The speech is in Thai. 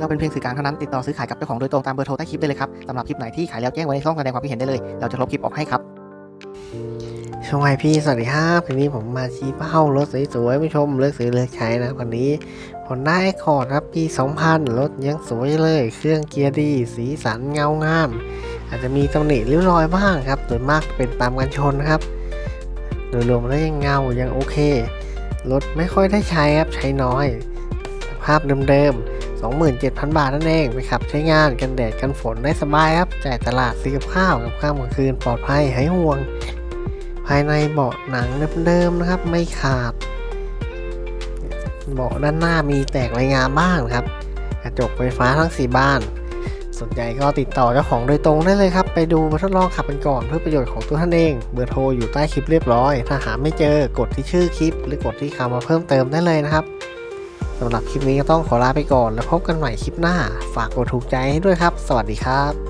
เราเป็นเพียงสื่อกลางเท่านั้นติดต่อซื้อขายกับเจ้าของโดยตรงตามเบอร์โทรใต้คลิปได้เลยครับสำหรับคลิปไหนที่ขายแล้วแจ้งไว้ในช่องแสดงความคิดเห็นได้เลย เราจะลบคลิปออกให้ครับช่วงไอพี่สวัสดีครับวันนี้ผมมาชี้เป้ารถสวยๆผู้ชมเลือกซื้อเลือกใช้นะวันนี้คนได้คอร์ดครับปี 2000 รถยังสวยเลย เครื่องเกียร์ดี สีสันเงางาม อาจจะมีตำหนิริ้วรอยบ้างครับโดยมากเป็นตามกันชนครับ โดยรวมแล้วยังเงายังโอเค รถไม่ค่อยได้ใช้ครับใช้น้อย ภาพเดิมๆ 27,000 บาทนั่นเองไปขับใช้งานกันแดดกันฝนได้สบายครับ จ่ายตลาดซื้อกับข้าวกับข้ามกลางคืนปลอดภัยหายห่วง ภายในเบาะหนังเดิมๆนะครับ ไม่ขาด เบาะด้านหน้ามีแตกรายงานบ้างครับ กระจกไฟฟ้าทั้ง 4 บ้าน สนใจก็ติดต่อเจ้าของโดยตรงได้เลยครับ ไปดูมาทดลองขับกันก่อนเพื่อประโยชน์ของตัวท่านเอง เบอร์โทรอยู่ใต้คลิปเรียบร้อย ถ้าหาไม่เจอกดที่ชื่อคลิป หรือกดที่คำมาเพิ่มเติมได้เลยนะครับ สำหรับคลิปนี้ก็ต้องขอลาไปก่อน แล้วพบกันใหม่คลิปหน้า ฝากกดถูกใจให้ด้วยครับ สวัสดีครับ